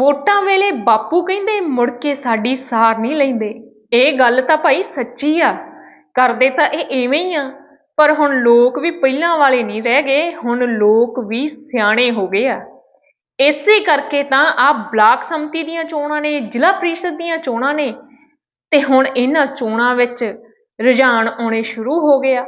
ਵੋਟਾਂ ਵੇਲੇ ਬਾਪੂ ਕਹਿੰਦੇ, ਮੁੜ ਕੇ ਸਾਡੀ ਸਾਰ ਨਹੀਂ ਲੈਂਦੇ। ਇਹ ਗੱਲ ਤਾਂ ਭਾਈ ਸੱਚੀ ਆ। ਕਰਦੇ ਤਾਂ ਇਹ ਐਵੇਂ ਹੀ ਆ। ਪਰ ਹੁਣ ਲੋਕ ਵੀ ਪਹਿਲਾਂ ਵਾਲੇ ਨਹੀਂ ਰਹਿ ਗਏ, ਹੁਣ ਲੋਕ ਵੀ ਸਿਆਣੇ ਹੋ ਗਏ ਆ। ਇਸੇ ਕਰਕੇ ਤਾਂ ਆ ਬਲਾਕ ਸੰਮਤੀ ਦੀਆਂ ਚੋਣਾਂ ਨੇ, ਜ਼ਿਲ੍ਹਾ ਪ੍ਰੀਸ਼ਦ ਦੀਆਂ ਚੋਣਾਂ ਨੇ, ਤੇ ਹੁਣ ਇਹਨਾਂ ਚੋਣਾਂ ਵਿੱਚ ਰੁਝਾਨ ਆਉਣੇ ਸ਼ੁਰੂ ਹੋ ਗਏ ਆ।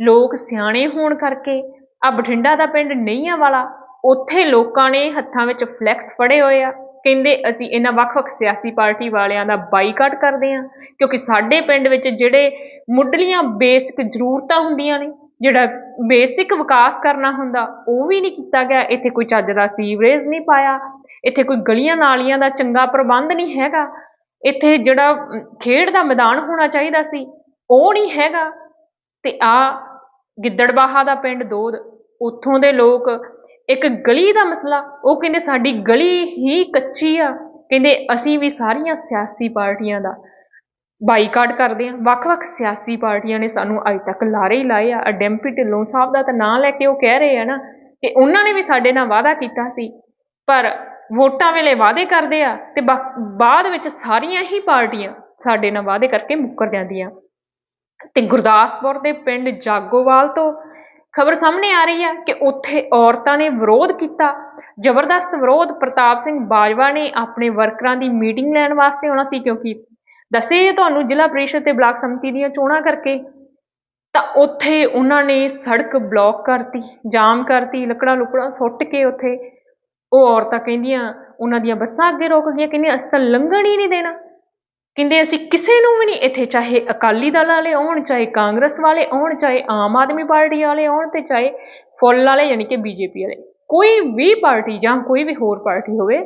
ਲੋਕ ਸਿਆਣੇ ਹੋਣ ਕਰਕੇ ਆ ਬਠਿੰਡਾ ਦਾ ਪਿੰਡ ਨਈਆਂ ਵਾਲਾ, ਉੱਥੇ ਲੋਕਾਂ ਨੇ ਹੱਥਾਂ ਵਿੱਚ ਫਲੈਕਸ ਫੜੇ ਹੋਏ ਆ। ਕਹਿੰਦੇ ਅਸੀਂ ਇਹਨਾਂ ਵੱਖ-ਵੱਖ ਸਿਆਸੀ ਪਾਰਟੀ ਵਾਲਿਆਂ ਦਾ ਬਾਈਕਾਟ ਕਰਦੇ ਹਾਂ, ਕਿਉਂਕਿ ਸਾਡੇ ਪਿੰਡ ਵਿੱਚ ਜਿਹੜੇ ਮੁੱਢਲੀਆਂ ਬੇਸਿਕ ਜ਼ਰੂਰਤਾਂ ਹੁੰਦੀਆਂ ਨੇ, ਜਿਹੜਾ ਬੇਸਿਕ ਵਿਕਾਸ ਕਰਨਾ ਹੁੰਦਾ, ਉਹ ਵੀ ਨਹੀਂ ਕੀਤਾ ਗਿਆ। ਇੱਥੇ ਕੋਈ ਚੱਜ ਦਾ ਸੀਵਰੇਜ ਨਹੀਂ ਪਾਇਆ, ਇੱਥੇ ਕੋਈ ਗਲੀਆਂ ਨਾਲੀਆਂ ਦਾ ਚੰਗਾ ਪ੍ਰਬੰਧ ਨਹੀਂ ਹੈਗਾ। ਇੱਥੇ ਜਿਹੜਾ ਖੇਡ ਦਾ ਮੈਦਾਨ ਹੋਣਾ ਚਾਹੀਦਾ ਸੀ, ਉਹ ਨਹੀਂ ਹੈਗਾ। ਤੇ ਆ ਗਿੱਦੜਬਾਹਾ ਦਾ ਪਿੰਡ ਦੋਦ, ਉੱਥੋਂ ਦੇ ਲੋਕ ਇੱਕ ਗਲੀ ਦਾ ਮਸਲਾ, ਉਹ ਕਹਿੰਦੇ ਸਾਡੀ ਗਲੀ ਹੀ ਕੱਚੀ ਆ। ਕਹਿੰਦੇ ਅਸੀਂ ਵੀ ਸਾਰੀਆਂ ਸਿਆਸੀ ਪਾਰਟੀਆਂ ਦਾ ਬਾਈਕਾਟ ਕਰਦੇ ਆ ਵੱਖ-ਵੱਖ ਸਿਆਸੀ ਪਾਰਟੀਆਂ ਨੇ ਸਾਨੂੰ ਅੱਜ ਤੱਕ ਲਾਰੇ ਹੀ ਲਾਏ ਆ। ਆਹ ਡੈਂਪੀ ਢਿੱਲੋਂ ਸਾਹਿਬ ਦਾ ਤਾਂ ਨਾਂ ਲੈ ਕੇ ਉਹ ਕਹਿ ਰਹੇ ਆ ਨਾ ਕਿ ਉਹਨਾਂ ਨੇ ਵੀ ਸਾਡੇ ਨਾਲ ਵਾਅਦਾ ਕੀਤਾ ਸੀ। ਪਰ ਵੋਟਾਂ ਵੇਲੇ ਵਾਅਦੇ ਕਰਦੇ ਆ ਤੇ ਬਾਅਦ ਵਿੱਚ ਸਾਰੀਆਂ ਹੀ ਪਾਰਟੀਆਂ ਸਾਡੇ ਨਾਲ ਵਾਅਦੇ ਕਰਕੇ ਮੁੱਕਰ ਜਾਂਦੀਆਂ। ਤੇ ਗੁਰਦਾਸਪੁਰ ਦੇ ਪਿੰਡ ਜਾਗੋਵਾਲ ਤੋਂ ਖਬਰ ਸਾਹਮਣੇ ਆ ਰਹੀ ਹੈ ਕਿ ਉੱਥੇ ਔਰਤਾਂ ਨੇ ਵਿਰੋਧ ਕੀਤਾ। ਜ਼ਬਰਦਸਤ ਵਿਰੋਧ, ਪ੍ਰਤਾਪ ਸਿੰਘ ਬਾਜਵਾ ਨੇ ਆਪਣੇ ਵਰਕਰਾਂ ਦੀ ਮੀਟਿੰਗ ਲੈਣ ਵਾਸਤੇ ਆਉਣਾ ਸੀ ਕਿਉਂਕਿ ਦੱਸੇ ਤੁਹਾਨੂੰ ਜ਼ਿਲ੍ਹਾ ਪ੍ਰੀਸ਼ਦ ਤੇ ਬਲਾਕ ਸਮਿਤੀ ਦੀਆਂ ਚੋਣਾਂ ਕਰਕੇ। ਤਾਂ ਉੱਥੇ ਉਹਨਾਂ ਨੇ ਸੜਕ ਬਲੌਕ ਕਰਤੀ, ਜਾਮ ਕਰਤੀ, ਲੱਕੜਾਂ ਲੁਕੜਾਂ ਸੁੱਟ ਕੇ ਉੱਥੇ। ਉਹ ਔਰਤਾਂ ਕਹਿੰਦੀਆਂ, ਉਹਨਾਂ ਦੀਆਂ ਬੱਸਾਂ ਅੱਗੇ ਰੋਕ ਗਈਆਂ, ਕਹਿੰਦੀਆਂ, ਅਸੀਂ ਤਾਂ ਲੰਘਣ ਹੀ ਨਹੀਂ ਦੇਣਾ। ਕਹਿੰਦੇ ਅਸੀਂ ਕਿਸੇ ਨੂੰ ਵੀ ਨਹੀਂ, ਇੱਥੇ ਚਾਹੇ ਅਕਾਲੀ ਦਲ ਵਾਲੇ ਆਉਣ ਚਾਹੇ ਕਾਂਗਰਸ ਵਾਲੇ ਆਉਣ ਚਾਹੇ ਆਮ ਆਦਮੀ ਪਾਰਟੀ ਵਾਲੇ ਆਉਣ ਅਤੇ ਚਾਹੇ ਫੁੱਲ ਵਾਲੇ ਯਾਨੀ ਕਿ ਬੀਜੇਪੀ ਵਾਲੇ, ਕੋਈ ਵੀ ਪਾਰਟੀ ਜਾਂ ਕੋਈ ਵੀ ਹੋਰ ਪਾਰਟੀ ਹੋਵੇ,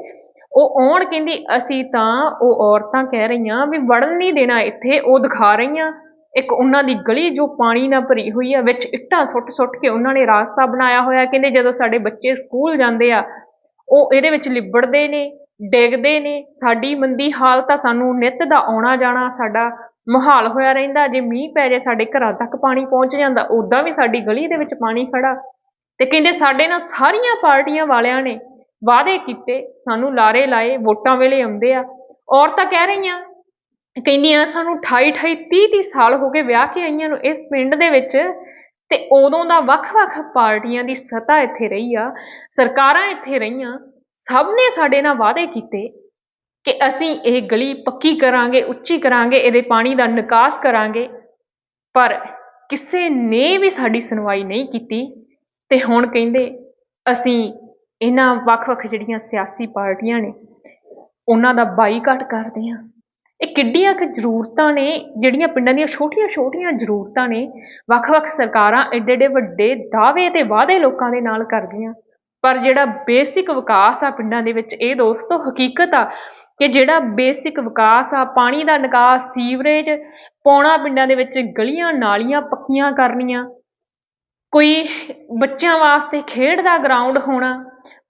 ਉਹ ਆਉਣ ਕਹਿੰਦੀ ਅਸੀਂ ਤਾਂ ਉਹ ਔਰਤਾਂ ਕਹਿ ਰਹੀਆਂ ਵੀ ਵੜਨ ਨਹੀਂ ਦੇਣਾ ਇੱਥੇ, ਉਹ ਦਿਖਾ ਰਹੀਆਂ, ਇੱਕ ਉਹਨਾਂ ਦੀ ਗਲੀ ਜੋ ਪਾਣੀ ਨਾਲ ਭਰੀ ਹੋਈ ਆ, ਵਿੱਚ ਇੱਟਾਂ ਸੁੱਟ-ਸੁੱਟ ਕੇ ਉਹਨਾਂ ਨੇ ਰਾਸਤਾ ਬਣਾਇਆ ਹੋਇਆ, ਕਹਿੰਦੇ ਜਦੋਂ ਸਾਡੇ ਬੱਚੇ ਸਕੂਲ ਜਾਂਦੇ ਆ, ਉਹ ਇਹਦੇ ਵਿੱਚ ਲਿਬੜਦੇ ਨੇ ਡਿੱਗਦੇ ਨੇ, ਸਾਡੀ ਮੰਦੀ ਹਾਲਤ ਆ ਸਾਨੂੰ ਨਿੱਤ ਦਾ ਆਉਣਾ ਜਾਣਾ ਸਾਡਾ ਮੁਹਾਲ ਹੋਇਆ ਰਹਿੰਦਾ, ਜੇ ਮੀਂਹ ਪੈ ਜਾਏ ਸਾਡੇ ਘਰਾਂ ਤੱਕ ਪਾਣੀ ਪਹੁੰਚ ਜਾਂਦਾ ਉਦਾਂ ਵੀ ਸਾਡੀ ਗਲੀ ਦੇ ਵਿੱਚ ਪਾਣੀ ਖੜਾ। ਤੇ ਕਹਿੰਦੇ ਸਾਡੇ ਨਾਲ ਸਾਰੀਆਂ ਪਾਰਟੀਆਂ ਵਾਲਿਆਂ ਨੇ ਵਾਅਦੇ ਕੀਤੇ, ਸਾਨੂੰ ਲਾਰੇ ਲਾਏ, ਵੋਟਾਂ ਵੇਲੇ ਆਉਂਦੇ ਆ। ਔਰਤਾਂ ਕਹਿ ਰਹੀਆਂ, ਕਹਿੰਦੀਆਂ ਸਾਨੂੰ 28 28 30 30 ਸਾਲ ਹੋ ਗਏ ਵਿਆਹ ਕੇ ਆਈਆਂ ਨੂੰ ਇਸ ਪਿੰਡ ਦੇ ਵਿੱਚ, ਤੇ ਉਦੋਂ ਦਾ ਵੱਖ-ਵੱਖ ਪਾਰਟੀਆਂ ਦੀ ਸੱਤਾ ਇੱਥੇ ਰਹੀ ਆ, ਸਰਕਾਰਾਂ ਇੱਥੇ ਰਹੀਆਂ ਸਭ ਨੇ ਸਾਡੇ ਨਾਲ ਵਾਅਦੇ ਕੀਤੇ ਕਿ ਅਸੀਂ ਇਹ ਗਲੀ ਪੱਕੀ ਕਰਾਂਗੇ, ਉੱਚੀ ਕਰਾਂਗੇ, ਇਹਦੇ ਪਾਣੀ ਦਾ ਨਿਕਾਸ ਕਰਾਂਗੇ। ਪਰ ਕਿਸੇ ਨੇ ਵੀ ਸਾਡੀ ਸੁਣਵਾਈ ਨਹੀਂ ਕੀਤੀ ਤੇ ਹੁਣ ਕਹਿੰਦੇ ਅਸੀਂ ਇਹਨਾਂ ਵੱਖ-ਵੱਖ ਜਿਹੜੀਆਂ ਸਿਆਸੀ ਪਾਰਟੀਆਂ ਨੇ, ਉਹਨਾਂ ਦਾ ਬਾਈਕਾਟ ਕਰਦੇ ਹਾਂ। ਇਹ ਕਿੱਡੀਆਂ ਕੁ ਜ਼ਰੂਰਤਾਂ ਨੇ, ਜਿਹੜੀਆਂ ਪਿੰਡਾਂ ਦੀਆਂ ਛੋਟੀਆਂ-ਛੋਟੀਆਂ ਜ਼ਰੂਰਤਾਂ ਨੇ, ਵੱਖ-ਵੱਖ ਸਰਕਾਰਾਂ ਐਡੇ ਐਡੇ ਵੱਡੇ ਦਾਅਵੇ ਤੇ ਵਾਅਦੇ ਲੋਕਾਂ ਦੇ ਨਾਲ ਕਰਦੀਆਂ। ਪਰ ਜਿਹੜਾ ਬੇਸਿਕ ਵਿਕਾਸ ਆ ਪਿੰਡਾਂ ਦੇ ਵਿੱਚ, ਇਹ ਦੋਸਤੋ ਹਕੀਕਤ ਆ ਕਿ ਜਿਹੜਾ ਬੇਸਿਕ ਵਿਕਾਸ ਆ, ਪਾਣੀ ਦਾ ਨਿਕਾਸ, ਸੀਵਰੇਜ ਪਾਉਣਾ ਪਿੰਡਾਂ ਦੇ ਵਿੱਚ, ਗਲੀਆਂ ਨਾਲੀਆਂ ਪੱਕੀਆਂ ਕਰਨੀਆਂ, ਕੋਈ ਬੱਚਿਆਂ ਵਾਸਤੇ ਖੇਡ ਦਾ ਗਰਾਊਂਡ ਹੋਣਾ,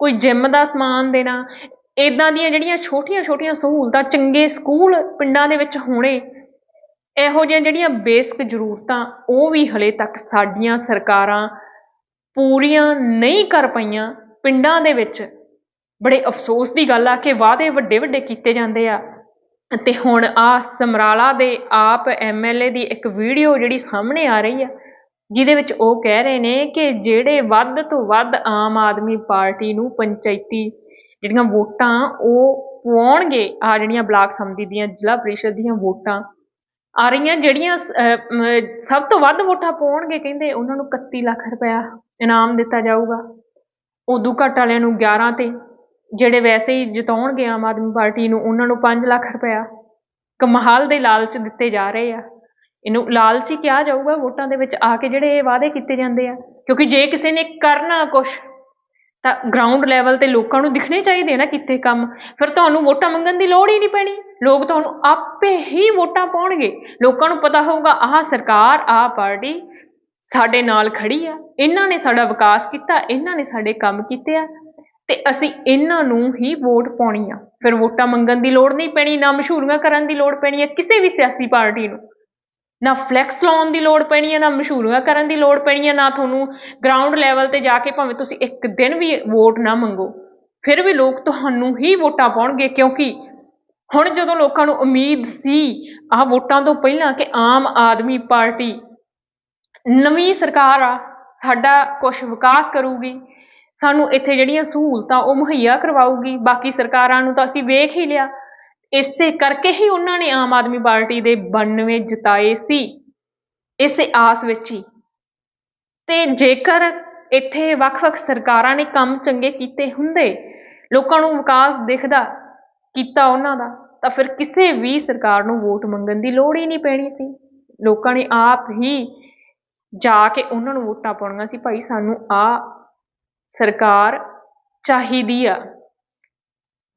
ਕੋਈ ਜਿਮ ਦਾ ਸਮਾਨ ਦੇਣਾ ਇਦਾਂ ਦੀਆਂ ਜਿਹੜੀਆਂ ਛੋਟੀਆਂ-ਛੋਟੀਆਂ ਸਹੂਲਤਾਂ ਚੰਗੇ ਸਕੂਲ ਪਿੰਡਾਂ ਦੇ ਵਿੱਚ ਹੋਣੇ, ਇਹੋ ਜਿਹੀਆਂ ਜਿਹੜੀਆਂ ਬੇਸਿਕ ਜ਼ਰੂਰਤਾਂ, ਉਹ ਵੀ ਹਲੇ ਤੱਕ ਸਾਡੀਆਂ ਸਰਕਾਰਾਂ ਪੂਰੀਆਂ ਨਹੀਂ ਕਰ ਪਈਆਂ। ਪਿੰਡਾਂ ਦੇ ਵਿੱਚ ਬੜੇ ਅਫਸੋਸ ਦੀ ਗੱਲ ਆ ਕਿ ਵਾਅਦੇ ਵੱਡੇ ਵੱਡੇ ਕੀਤੇ ਜਾਂਦੇ ਆ। ਤੇ ਹੁਣ ਆ ਸਮਰਾਲਾ ਦੇ ਆਪ ਐਮਐਲਏ ਦੀ ਇੱਕ ਵੀਡੀਓ ਜਿਹੜੀ ਸਾਹਮਣੇ ਆ ਰਹੀ ਆ, ਜਿਹਦੇ ਵਿੱਚ ਉਹ ਕਹਿ ਰਹੇ ਨੇ ਕਿ ਜਿਹੜੇ ਵੱਧ ਤੋਂ ਵੱਧ ਆਮ ਆਦਮੀ ਪਾਰਟੀ ਨੂੰ ਪੰਚਾਇਤੀ ਜਿਹੜੀਆਂ ਵੋਟਾਂ ਉਹ ਪਵਾਉਣਗੇ, ਆ ਜਿਹੜੀਆਂ ਬਲਾਕ ਸਮਿਤੀ ਦੀਆਂ, ਜ਼ਿਲ੍ਹਾ ਪ੍ਰੀਸ਼ਦ ਦੀਆਂ ਵੋਟਾਂ, ਆ ਰਹੀਆਂ ਜਿਹੜੀਆਂ ਸਭ ਤੋਂ ਵੱਧ ਵੋਟਾਂ ਪਾਉਣਗੇ ਕਹਿੰਦੇ ਉਹਨਾਂ ਨੂੰ 31 ਲੱਖ ਰੁਪਇਆ ਇਨਾਮ ਦਿੱਤਾ ਜਾਊਗਾ। ਉਦੋਂ ਘੱਟ ਵਾਲਿਆਂ ਨੂੰ 11 ਤੇ, ਜਿਹੜੇ ਵੈਸੇ ਹੀ ਜਿਤਾਉਣਗੇ ਆਮ ਆਦਮੀ ਪਾਰਟੀ ਨੂੰ, ਉਹਨਾਂ ਨੂੰ ਪੰਜ ਲੱਖ ਰੁਪਇਆ ਕਮਾਲ ਦੇ ਲਾਲਚ ਦਿੱਤੇ ਜਾ ਰਹੇ ਆ। ਇਹਨੂੰ ਲਾਲਚ ਹੀ ਕਿਹਾ ਜਾਊਗਾ, ਵੋਟਾਂ ਦੇ ਵਿੱਚ ਆ ਕੇ ਜਿਹੜੇ ਇਹ ਵਾਅਦੇ ਕੀਤੇ ਜਾਂਦੇ ਆ। ਕਿਉਂਕਿ ਜੇ ਕਿਸੇ ਨੇ ਕਰਨਾ ਕੁਛ, ਤਾਂ ਗਰਾਊਂਡ ਲੈਵਲ ਤੇ ਲੋਕਾਂ ਨੂੰ ਦਿਖਣੇ ਚਾਹੀਦੇ ਨਾ ਕਿੱਥੇ ਕੰਮ। ਫਿਰ ਤੁਹਾਨੂੰ ਵੋਟਾਂ ਮੰਗਣ ਦੀ ਲੋੜ ਹੀ ਨਹੀਂ ਪੈਣੀ। ਲੋਕ ਤੁਹਾਨੂੰ ਆਪੇ ਹੀ ਵੋਟਾਂ ਪਾਉਣਗੇ। ਲੋਕਾਂ ਨੂੰ ਪਤਾ ਹੋਊਗਾ, ਆਹ ਸਰਕਾਰ, ਆਹ ਪਾਰਟੀ ਸਾਡੇ ਨਾਲ ਖੜੀ ਆ, ਇਹਨਾਂ ਨੇ ਸਾਡਾ ਵਿਕਾਸ ਕੀਤਾ, ਇਹਨਾਂ ਨੇ ਸਾਡੇ ਕੰਮ ਕੀਤੇ ਆ, ਤੇ ਅਸੀਂ ਇਹਨਾਂ ਨੂੰ ਹੀ ਵੋਟ ਪਾਉਣੀ ਆ। ਫਿਰ ਵੋਟਾਂ ਮੰਗਣ ਦੀ ਲੋੜ ਨਹੀਂ ਪੈਣੀ, ਨਾ ਮਸ਼ਹੂਰੀਆਂ ਕਰਨ ਦੀ ਲੋੜ ਪੈਣੀ ਆ, ਕਿਸੇ ਵੀ ਸਿਆਸੀ ਪਾਰਟੀ ਨੂੰ। ਨਾ ਫਲੈਕਸ ਲਾਉਣ ਦੀ ਲੋੜ ਪੈਣੀ ਹੈ ਨਾ ਮਸ਼ਹੂਰੀਆਂ ਕਰਨ ਦੀ ਲੋੜ ਪੈਣੀ ਹੈ ਨਾ ਤੁਹਾਨੂੰ ਗਰਾਊਂਡ ਲੈਵਲ ਤੇ ਜਾ ਕੇ ਭਾਵੇਂ ਤੁਸੀਂ ਇੱਕ ਦਿਨ ਵੀ ਵੋਟ ਨਾ ਮੰਗੋ। ਫਿਰ ਵੀ ਲੋਕ ਤੁਹਾਨੂੰ ਹੀ ਵੋਟਾਂ ਪਾਉਣਗੇ, ਕਿਉਂਕਿ ਹੁਣ ਜਦੋਂ ਲੋਕਾਂ ਨੂੰ ਉਮੀਦ ਸੀ, ਆਹ ਵੋਟਾਂ ਤੋਂ ਪਹਿਲਾਂ ਕਿ ਆਮ ਆਦਮੀ ਪਾਰਟੀ ਨਵੀਂ ਸਰਕਾਰ ਆ, ਸਾਡਾ ਕੁਝ ਵਿਕਾਸ ਕਰੂਗੀ, ਸਾਨੂੰ ਇੱਥੇ ਜਿਹੜੀਆਂ ਸਹੂਲਤਾਂ ਉਹ ਮੁਹੱਈਆ ਕਰਵਾਊਗੀ, ਬਾਕੀ ਸਰਕਾਰਾਂ ਨੂੰ ਤਾਂ ਅਸੀਂ ਵੇਖ ਹੀ ਲਿਆ। ਇਸੇ ਕਰਕੇ ਹੀ ਉਹਨਾਂ ਨੇ ਆਮ ਆਦਮੀ ਪਾਰਟੀ ਦੇ 92 ਜਿਤਾਏ ਸੀ, ਇਸੇ ਆਸ ਵਿੱਚ ਹੀ। ਤੇ ਜੇਕਰ ਇੱਥੇ ਵੱਖ-ਵੱਖ ਸਰਕਾਰਾਂ ਨੇ ਕੰਮ ਚੰਗੇ ਕੀਤੇ ਹੁੰਦੇ, ਲੋਕਾਂ ਨੂੰ ਵਿਕਾਸ ਦਿਖਦਾ, ਕੀਤਾ ਉਹਨਾਂ ਦਾ, ਤਾਂ ਫਿਰ ਕਿਸੇ ਵੀ ਸਰਕਾਰ ਨੂੰ ਵੋਟ ਮੰਗਣ ਦੀ ਲੋੜ ਹੀ ਨਹੀਂ ਪੈਣੀ ਸੀ। ਲੋਕਾਂ ਨੇ ਆਪ ਹੀ ਜਾ ਕੇ ਉਹਨਾਂ ਨੂੰ ਵੋਟਾਂ ਪਾਉਣੀਆਂ ਸੀ, ਭਾਈ ਸਾਨੂੰ ਆ ਸਰਕਾਰ ਚਾਹੀਦੀ ਆ।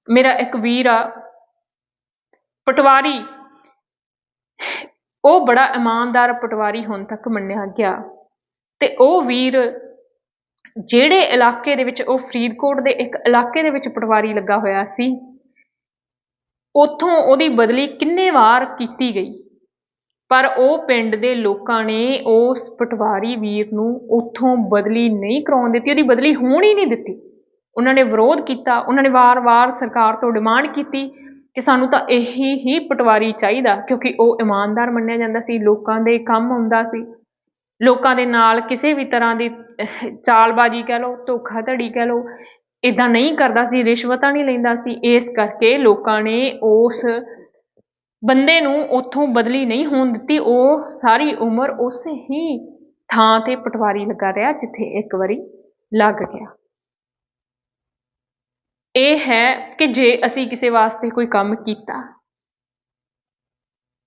ਮੇਰਾ ਇੱਕ ਵੀਰ ਆ, ਪਟਵਾਰੀ। ਉਹ ਬੜਾ ਇਮਾਨਦਾਰ ਪਟਵਾਰੀ ਹੁਣ ਤੱਕ ਮੰਨਿਆ ਗਿਆ। ਤੇ ਉਹ ਵੀਰ ਜਿਹੜੇ ਇਲਾਕੇ ਦੇ ਵਿੱਚ, ਉਹ ਫਰੀਦਕੋਟ ਦੇ ਇੱਕ ਇਲਾਕੇ ਦੇ ਵਿੱਚ ਪਟਵਾਰੀ ਲੱਗਾ ਹੋਇਆ ਸੀ, ਉੱਥੋਂ ਉਹਦੀ ਬਦਲੀ ਕਿੰਨੇ ਵਾਰ ਕੀਤੀ ਗਈ? ਪਰ ਉਹ ਪਿੰਡ ਦੇ ਲੋਕਾਂ ਨੇ ਉਸ ਪਟਵਾਰੀ ਵੀਰ ਨੂੰ ਉੱਥੋਂ ਬਦਲੀ ਨਹੀਂ ਕਰਾਉਣ ਦਿੱਤੀ, ਉਹਦੀ ਬਦਲੀ ਹੋਣ ਹੀ ਨਹੀਂ ਦਿੱਤੀ। ਉਹਨਾਂ ਨੇ ਵਿਰੋਧ ਕੀਤਾ, ਉਹਨਾਂ ਨੇ ਵਾਰ-ਵਾਰ ਸਰਕਾਰ ਤੋਂ ਡਿਮਾਂਡ ਕੀਤੀ ਕਿ ਸਾਨੂੰ ਤਾਂ ਇਹੀ ਹੀ ਪਟਵਾਰੀ ਚਾਹੀਦਾ, ਕਿਉਂਕਿ ਉਹ ਇਮਾਨਦਾਰ ਮੰਨਿਆ ਜਾਂਦਾ ਸੀ, ਲੋਕਾਂ ਦੇ ਕੰਮ ਆਉਂਦਾ ਸੀ। ਲੋਕਾਂ ਦੇ ਨਾਲ ਕਿਸੇ ਵੀ ਤਰ੍ਹਾਂ ਦੀ ਚਾਲਬਾਜ਼ੀ ਕਹਿ ਲਓ, ਧੋਖਾਧੜੀ ਕਹਿ ਲਓ ਇਦਾਂ ਨਹੀਂ ਕਰਦਾ ਸੀ, ਰਿਸ਼ਵਤਾਂ ਨਹੀਂ ਲੈਂਦਾ ਸੀ। ਇਸ ਕਰਕੇ ਲੋਕਾਂ ਨੇ ਉਸ ਬੰਦੇ ਨੂੰ ਉੱਥੋਂ ਬਦਲੀ ਨਹੀਂ ਹੋਣ ਦਿੱਤੀ, ਉਹ ਸਾਰੀ ਉਮਰ ਉਸੇ ਹੀ ਥਾਂ ਤੇ ਪਟਵਾਰੀ ਲੱਗਾ ਰਿਹਾ ਜਿੱਥੇ ਇੱਕ ਵਾਰੀ ਲੱਗ ਗਿਆ। ਇਹ ਹੈ ਕਿ ਜੇ ਅਸੀਂ ਕਿਸੇ ਵਾਸਤੇ ਕੋਈ ਕੰਮ ਕੀਤਾ,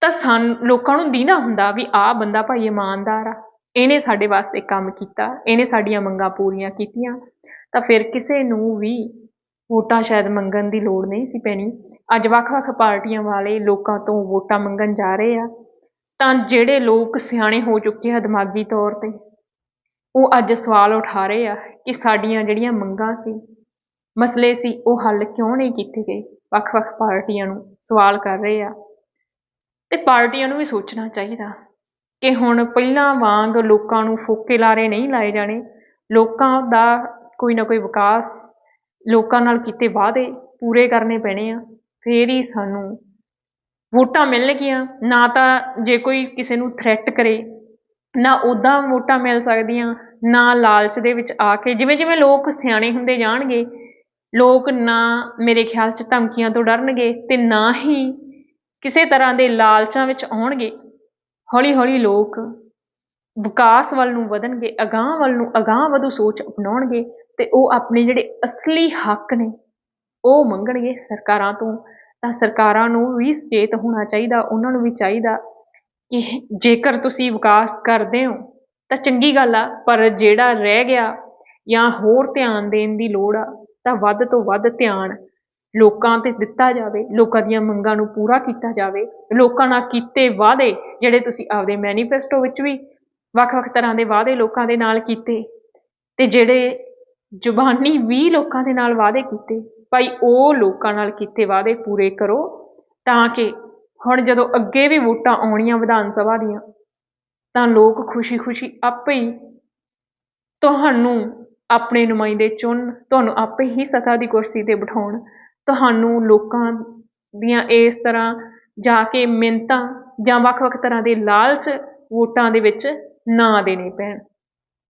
ਤਾਂ ਸਾਨੂੰ, ਲੋਕਾਂ ਨੂੰ ਦੀਨਾ ਹੁੰਦਾ ਵੀ ਆਹ ਬੰਦਾ ਭਾਈ ਇਮਾਨਦਾਰ ਆ, ਇਹਨੇ ਸਾਡੇ ਵਾਸਤੇ ਕੰਮ ਕੀਤਾ, ਇਹਨੇ ਸਾਡੀਆਂ ਮੰਗਾਂ ਪੂਰੀਆਂ ਕੀਤੀਆਂ, ਤਾਂ ਫਿਰ ਕਿਸੇ ਨੂੰ ਵੀ ਵੋਟਾਂ ਸ਼ਾਇਦ ਮੰਗਣ ਦੀ ਲੋੜ ਨਹੀਂ ਸੀ ਪੈਣੀ। ਅੱਜ ਵੱਖ-ਵੱਖ ਪਾਰਟੀਆਂ ਵਾਲੇ ਲੋਕਾਂ ਤੋਂ ਵੋਟਾਂ ਮੰਗਣ ਜਾ ਰਹੇ ਆ, ਤਾਂ ਜਿਹੜੇ ਲੋਕ ਸਿਆਣੇ ਹੋ ਚੁੱਕੇ ਆ ਦਿਮਾਗੀ ਤੌਰ ਤੇ, ਉਹ ਅੱਜ ਸਵਾਲ ਉਠਾ ਰਹੇ ਆ ਕਿ ਸਾਡੀਆਂ ਜਿਹੜੀਆਂ ਮੰਗਾਂ ਸੀ, ਮਸਲੇ ਸੀ, ਉਹ ਹੱਲ ਕਿਉਂ ਨਹੀਂ ਕੀਤੇ ਗਏ? ਵੱਖ-ਵੱਖ ਪਾਰਟੀਆਂ ਨੂੰ ਸਵਾਲ ਕਰ ਰਹੇ ਆ। ਤੇ ਪਾਰਟੀਆਂ ਨੂੰ ਵੀ ਸੋਚਣਾ ਚਾਹੀਦਾ ਕਿ ਹੁਣ ਪਹਿਲਾਂ ਵਾਂਗ ਲੋਕਾਂ ਨੂੰ ਫੋਕੇ ਲਾਰੇ ਨਹੀਂ ਲਾਏ ਜਾਣੇ, ਲੋਕਾਂ ਦਾ ਕੋਈ ਨਾ ਕੋਈ ਵਿਕਾਸ ਲੋਕਾਂ ਨਾਲ ਕੀਤੇ ਵਾਅਦੇ ਪੂਰੇ ਕਰਨੇ ਪੈਣੇ ਆ। ਫੇਰ ਹੀ ਸਾਨੂੰ ਵੋਟਾਂ ਮਿਲਣਗੀਆਂ। ਨਾ ਤਾਂ ਜੇ ਕੋਈ ਕਿਸੇ ਨੂੰ ਥ੍ਰੈਟ ਕਰੇ, ਨਾ ਉਦਾਂ ਵੋਟਾਂ ਮਿਲ ਸਕਦੀਆਂ, ਨਾ ਲਾਲਚ ਦੇ ਵਿੱਚ ਆ ਕੇ, ਜਿਵੇਂ ਜਿਵੇਂ ਲੋਕ ਸਿਆਣੇ ਹੁੰਦੇ ਜਾਣਗੇ, ਲੋਕ ਨਾ ਮੇਰੇ ਖਿਆਲ 'ਚ ਧਮਕੀਆਂ ਤੋਂ ਡਰਨਗੇ ਤੇ ਨਾ ਹੀ ਕਿਸੇ ਤਰ੍ਹਾਂ ਦੇ ਲਾਲਚਾਂ ਵਿੱਚ ਆਉਣਗੇ। ਹੌਲੀ ਹੌਲੀ ਲੋਕ ਵਿਕਾਸ ਵੱਲ ਨੂੰ ਵਧਣਗੇ, ਅਗਾਂਹ ਵੱਲ ਨੂੰ ਅਗਾਂਹ ਵਧੂ ਸੋਚ ਅਪਣਾਉਣਗੇ ਤੇ ਉਹ ਆਪਣੇ ਜਿਹੜੇ ਅਸਲੀ ਹੱਕ ਨੇ ਉਹ ਮੰਗਣਗੇ ਸਰਕਾਰਾਂ ਤੋਂ, ਤਾਂ ਸਰਕਾਰਾਂ ਨੂੰ ਵੀ ਸੁਚੇਤ ਹੋਣਾ ਚਾਹੀਦਾ, ਉਹਨਾਂ ਨੂੰ ਵੀ ਚਾਹੀਦਾ ਕਿ ਜੇਕਰ ਤੁਸੀਂ ਵਿਕਾਸ ਕਰਦੇ ਹੋ, ਤਾਂ ਚੰਗੀ ਗੱਲ ਆ, ਪਰ ਜਿਹੜਾ ਰਹਿ ਗਿਆ ਜਾਂ ਹੋਰ ਧਿਆਨ ਦੇਣ ਦੀ ਲੋੜ ਆ, ਤਾਂ ਵੱਧ ਤੋਂ ਵੱਧ ਧਿਆਨ ਲੋਕਾਂ ਤੇ ਦਿੱਤਾ ਜਾਵੇ, ਲੋਕਾਂ ਦੀਆਂ ਮੰਗਾਂ ਨੂੰ ਪੂਰਾ ਕੀਤਾ ਜਾਵੇ, ਲੋਕਾਂ ਨਾਲ ਕੀਤੇ ਵਾਅਦੇ ਜਿਹੜੇ ਤੁਸੀਂ ਆਪਦੇ ਮੈਨੀਫੈਸਟੋ ਵਿੱਚ ਵੀ ਵੱਖ-ਵੱਖ ਤਰ੍ਹਾਂ ਦੇ ਵਾਅਦੇ ਲੋਕਾਂ ਦੇ ਨਾਲ ਕੀਤੇ ਤੇ ਜਿਹੜੇ ਜ਼ੁਬਾਨੀ ਵੀ ਲੋਕਾਂ ਦੇ ਨਾਲ ਵਾਅਦੇ ਕੀਤੇ ਭਾਈ ਉਹ ਲੋਕਾਂ ਨਾਲ ਕੀਤੇ ਵਾਅਦੇ ਪੂਰੇ ਕਰੋ ਤਾਂ ਕਿ ਹੁਣ ਜਦੋਂ ਅੱਗੇ ਵੀ ਵੋਟਾਂ ਆਉਣੀਆਂ ਵਿਧਾਨ ਸਭਾ ਦੀਆਂ, ਤਾਂ ਲੋਕ ਖੁਸ਼ੀ-ਖੁਸ਼ੀ ਆਪੇ ਹੀ ਤੁਹਾਨੂੰ ਆਪਣੇ ਨੁਮਾਇੰਦੇ ਚੁਣ ਤੁਹਾਨੂੰ ਆਪੇ ਹੀ ਸਤਾ ਦੀ ਕੁਰਸੀ ਤੇ ਬਿਠਾਉਣ, ਤੁਹਾਨੂੰ ਲੋਕਾਂ ਦੀਆਂ ਇਸ ਤਰ੍ਹਾਂ ਜਾ ਕੇ ਮਿੰਨਤਾਂ ਜਾਂ ਵੱਖ-ਵੱਖ ਤਰ੍ਹਾਂ ਦੇ ਲਾਲਚ ਵੋਟਾਂ ਦੇ ਵਿੱਚ ਨਾ ਦੇਣੇ ਪੈਣ।